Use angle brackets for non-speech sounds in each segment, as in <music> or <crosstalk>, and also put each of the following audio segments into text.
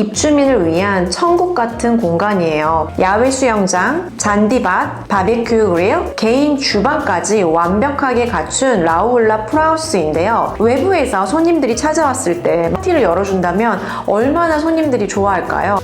입주민을 위한 천국 같은 공간이에요. 야외 수영장, 잔디밭, 바비큐 그릴, 개인 주방까지 완벽하게 갖춘 라우울라 풀하우스인데요. 외부에서 손님들이 찾아왔을 때 파티를 열어준다면 얼마나 손님들이 좋아할까요?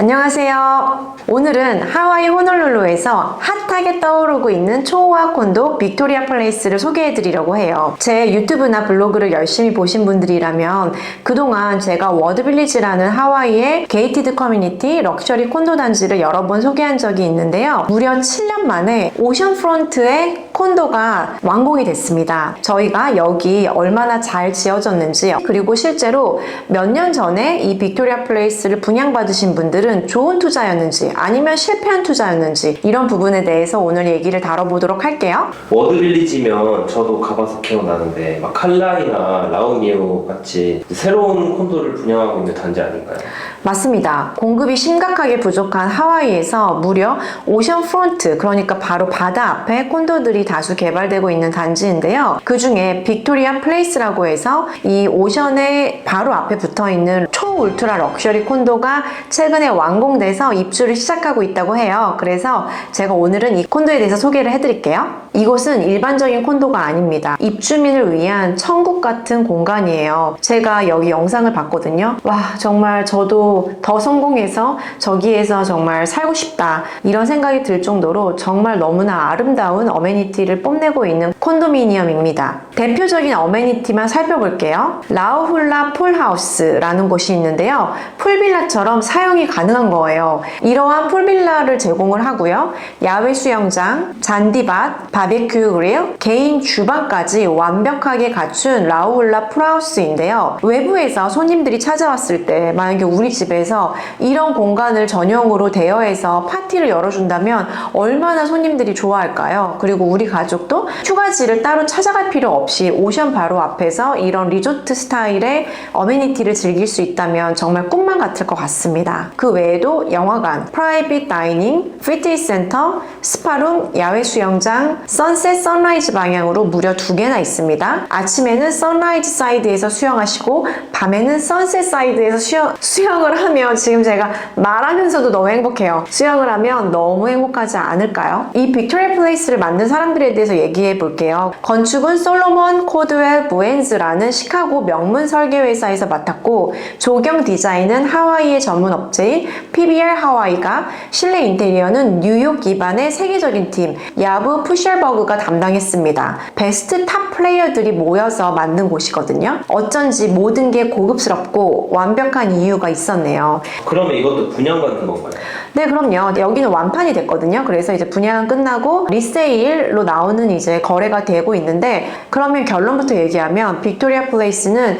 안녕하세요. 오늘은 하와이 호놀룰루에서 핫하게 떠오르고 있는 초호화 콘도 빅토리아 플레이스를 소개해 드리려고 해요. 제 유튜브나 블로그를 열심히 보신 분들이라면 그동안 제가 워드빌리지라는 하와이의 게이티드 커뮤니티 럭셔리 콘도 단지를 여러 번 소개한 적이 있는데요. 무려 7년 만에 오션 프론트에 콘도가 완공이 됐습니다. 저희가 여기 얼마나 잘 지어졌는지 그리고 실제로 몇 년 전에 이 빅토리아 플레이스를 분양받으신 분들은 좋은 투자였는지 아니면 실패한 투자였는지 이런 부분에 대해서 오늘 얘기를 다뤄보도록 할게요. 워드빌리지면 저도 가봐서 기억나는데 막 칼라이나 라우니오 같이 새로운 콘도를 분양하고 있는 단지 아닌가요? 맞습니다. 공급이 심각하게 부족한 하와이에서 무려 오션 프론트, 그러니까 바로 바다 앞에 콘도들이 다수 개발되고 있는 단지인데요. 그 중에 빅토리아 플레이스라고 해서 이 오션의 바로 앞에 붙어 있는 초 울트라 럭셔리 콘도가 최근에 완공돼서 입주를 시작하고 있다고 해요. 그래서 제가 오늘은 이 콘도에 대해서 소개를 해드릴게요. 이곳은 일반적인 콘도가 아닙니다. 입주민을 위한 천국 같은 공간이에요. 제가 여기 영상을 봤거든요. 와, 정말 저도 더 성공해서 저기에서 정말 살고 싶다. 이런 생각이 들 정도로 정말 너무나 아름다운 어메니티를 뽐내고 있는 콘도미니엄입니다. 대표적인 어메니티만 살펴볼게요. 라우훌라 폴하우스라는 곳이 있는데요. 풀빌라처럼 사용이 가능한 거예요. 이러한 풀빌라를 제공을 하고요. 야외 수영장, 잔디밭, 바비큐 그릴, 개인 주방까지 완벽하게 갖춘 라우훌라 풀하우스인데요. 외부에서 손님들이 찾아왔을 때 만약에 우리 집에서 이런 공간을 전용으로 대여해서 파티를 열어준다면 얼마나 손님들이 좋아할까요? 그리고 우리 가족도 휴가지를 따로 찾아갈 필요 없이 오션 바로 앞에서 이런 리조트 스타일의 어메니티를 즐길 수 있다면 정말 꿈만 같을 것 같습니다. 그 외에도 영화관, 프라이빗 다이닝, 피트니스 센터, 스파룸, 야외 수영장, 선셋 선라이즈 방향으로 무려 두 개나 있습니다. 아침에는 선라이즈 사이드에서 수영하시고 밤에는 선셋 사이드에서 수영, 수영을 하면 지금 제가 말하면서도 너무 행복해요. 수영을 하면 너무 행복하지 않을까요? 이 빅토리아 플레이스를 만든 사람들에 대해서 얘기해 볼게요. 건축은 솔로몬 코드웰 부엔즈라는 시카고 명문 설계 회사에서 맡았고 조경 디자인은 하와이의 전문 업체인 PBR 하와이가 실내 인테리어는 뉴욕 기반의 세계적인 팀 야브 푸셜버그가 담당했습니다. 베스트 탑 플레이어들이 모여서 만든 곳이거든요. 어쩐지 모든 게 고급스럽고 완벽한 이유가 있었네요. 그러면 이것도 분양 받는 건가요? 네, 그럼요. 여기는 완판이 됐거든요. 그래서 이제 분양 끝나고 리세일로 나오는 이제 거래가 되고 있는데 그러면 결론부터 얘기하면 빅토리아 플레이스는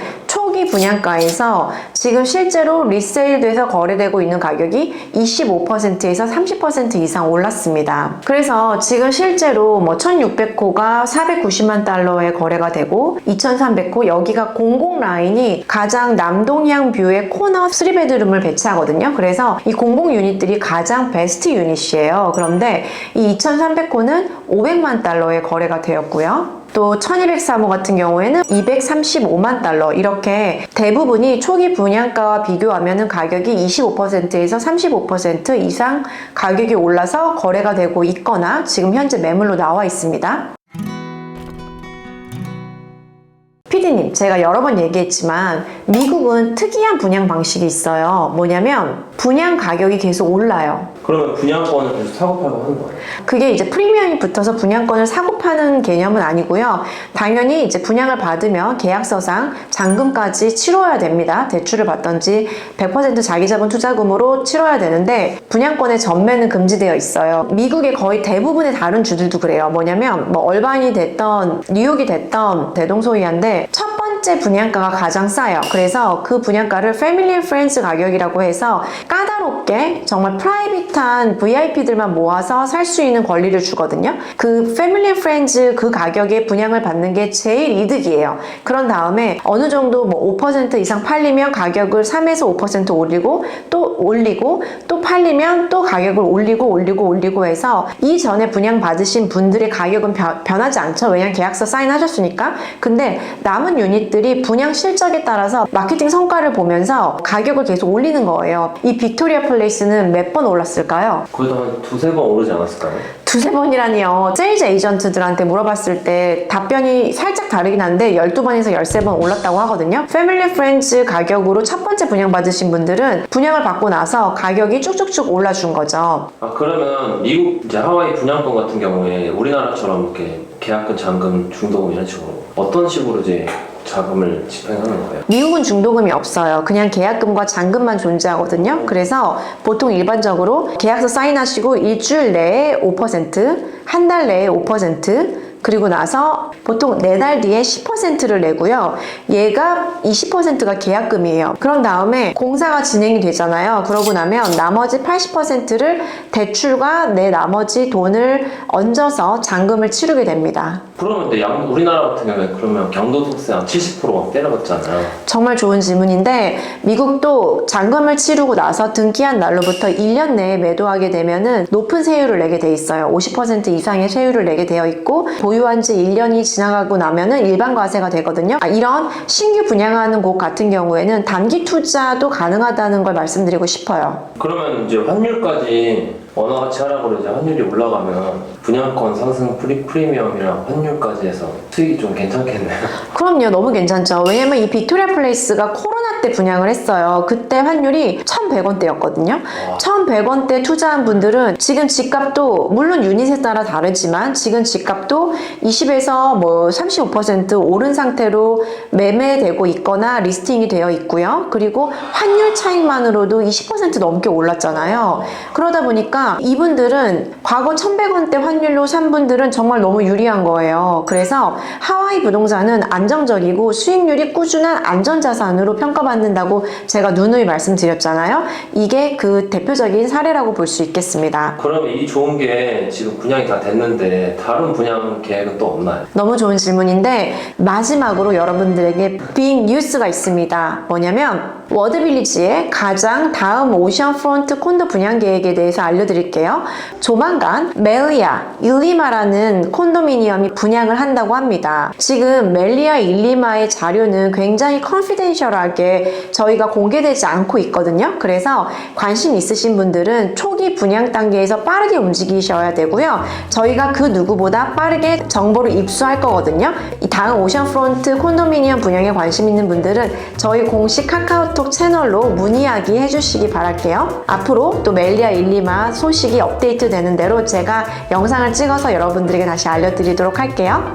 초기 분양가에서 지금 실제로 리세일돼서 거래되고 있는 가격이 25%에서 30% 이상 올랐습니다. 그래서 지금 실제로 뭐 1600호가 490만 달러에 거래가 되고 2300호 여기가 공공 라인이 가장 남동향 뷰의 코너 3베드룸을 배치하거든요. 그래서 이 공공 유닛들이 가장 베스트 유닛이에요. 그런데 이 2300호는 500만 달러에 거래가 되었고요. 또 1203호 같은 경우에는 235만 달러 이렇게 대부분이 초기 분양가와 비교하면 가격이 25%에서 35% 이상 가격이 올라서 거래가 되고 있거나 지금 현재 매물로 나와 있습니다. 피디님, 제가 여러 번 얘기했지만 미국은 특이한 분양 방식이 있어요. 뭐냐면 분양 가격이 계속 올라요. 그러면 분양권을 계속 사고 팔고 하는 거예요? 그게 이제 프리미엄이 붙어서 분양권을 사고 파는 개념은 아니고요. 당연히 이제 분양을 받으면 계약서상 잔금까지 치러야 됩니다. 대출을 받던지 100% 자기 자본 투자금으로 치러야 되는데 분양권의 전매는 금지되어 있어요. 미국의 거의 대부분의 다른 주들도 그래요. 뭐냐면 뭐 얼반이 됐던 뉴욕이 됐던 대동소이한데 첫 번째 분양가가 가장 싸요. 그래서 그 분양가를 패밀리 앤 프렌즈 가격이라고 해서 까다 까다롭게 정말 프라이빗한 VIP들만 모아서 살 수 있는 권리를 주거든요. 그 패밀리 프렌즈 그 가격에 분양을 받는 게 제일 이득이에요. 그런 다음에 어느 정도 뭐 5% 이상 팔리면 가격을 3에서 5% 올리고 또 올리고 또 팔리면 또 가격을 올리고 올리고 올리고 해서 이전에 분양 받으신 분들의 가격은 변- 변하지 않죠. 왜냐면 계약서 사인하셨으니까. 근데 남은 유닛들이 분양 실적에 따라서 마케팅 성과를 보면서 가격을 계속 올리는 거예요. 이 빅토리 아 플레이스는 몇 번 올랐을까요? 그래도 한 두세 번 오르지 않았을까요? 두세 번이라니요. 세일즈 에이전트들한테 물어봤을 때 답변이 살짝 다르긴 한데 12번에서 13번 올랐다고 하거든요. 패밀리 프렌즈 가격으로 첫 번째 분양 받으신 분들은 분양을 받고 나서 가격이 쭉쭉쭉 올라준 거죠. 아 그러면 미국 이제 하와이 분양권 같은 경우에 우리나라처럼 이렇게 계약금, 잔금, 중도금 이런 식으로 어떤 식으로 이제 자금을 집행하는 거예요? 미국은 중도금이 없어요. 그냥 계약금과 잔금만 존재하거든요. 그래서 보통 일반적으로 계약서 사인하시고 일주일 내에 5%, 한 달 내에 5%, 그리고 나서 보통 네달 뒤에 10%를 내고요. 얘가 이 10%가 계약금이에요. 그런 다음에 공사가 진행이 되잖아요. 그러고 나면 나머지 80%를 대출과 내 나머지 돈을 얹어서 잔금을 치르게 됩니다. 그러면 근데 양, 우리나라 같은 경우에 그러면 경도소득세 한 70%막 때려봤잖아요. 정말 좋은 질문인데 미국도 잔금을 치르고 나서 등기한 날로부터 1년 내에 매도하게 되면은 높은 세율을 내게 돼 있어요. 50% 이상의 세율을 내게 되어 있고 보유한 지 1년이 지나가고 나면은 일반 과세가 되거든요. 아, 이런 신규 분양하는 곳 같은 경우에는 단기 투자도 가능하다는 걸 말씀드리고 싶어요. 그러면 이제 환율까지 원화같이 하라고 그러지 환율이 올라가면 분양권 상승 프리, 프리미엄이랑 환율까지 해서 수익이 좀 괜찮겠네요. <laughs> 그럼요, 너무 괜찮죠. 왜냐면 이 빅토리아 플레이스가 코로나 때 분양을 했어요. 그때 환율이 1,100원대였거든요. 1,100원대 투자한 분들은 지금 집값도 물론 유닛에 따라 다르지만 지금 집값도 20에서 뭐 35% 오른 상태로 매매되고 있거나 리스팅이 되어 있고요. 그리고 환율 차익만으로도 20% 넘게 올랐잖아요. 그러다 보니까 이분들은 과거 1,100원대 환율로 산 분들은 정말 너무 유리한 거예요. 그래서 하와이 부동산은 안정적이고 수익률이 꾸준한 안전자산으로 평가받는다고 제가 누누이 말씀드렸잖아요. 이게 그 대표적인 사례라고 볼 수 있겠습니다. 그러면 이 좋은 게 지금 분양이 다 됐는데 다른 분양 계획은 또 없나요? 너무 좋은 질문인데 마지막으로 여러분들에게 빅 뉴스가 있습니다. 뭐냐면 워드빌리지의 가장 다음 오션 프론트 콘도 분양 계획에 대해서 알려드릴게요. 조만간 멜리아 일리마라는 콘도미니엄이 분양을 한다고 합니다. 지금 멜리아 일리마의 자료는 굉장히 컨피덴셜하게 저희가 공개되지 않고 있거든요. 그래서 관심 있으신 분들은 초기 분양 단계에서 빠르게 움직이셔야 되고요. 저희가 그 누구보다 빠르게 정보를 입수할 거거든요. 이 다음 오션 프론트 콘도미니엄 분양에 관심 있는 분들은 저희 공식 카카오톡 채널로 문의하기 해주시기 바랄게요. 앞으로 또 멜리아 일리마 소식이 업데이트 되는 대로 제가 영상을 찍어서 여러분들에게 다시 알려드리도록 할게요.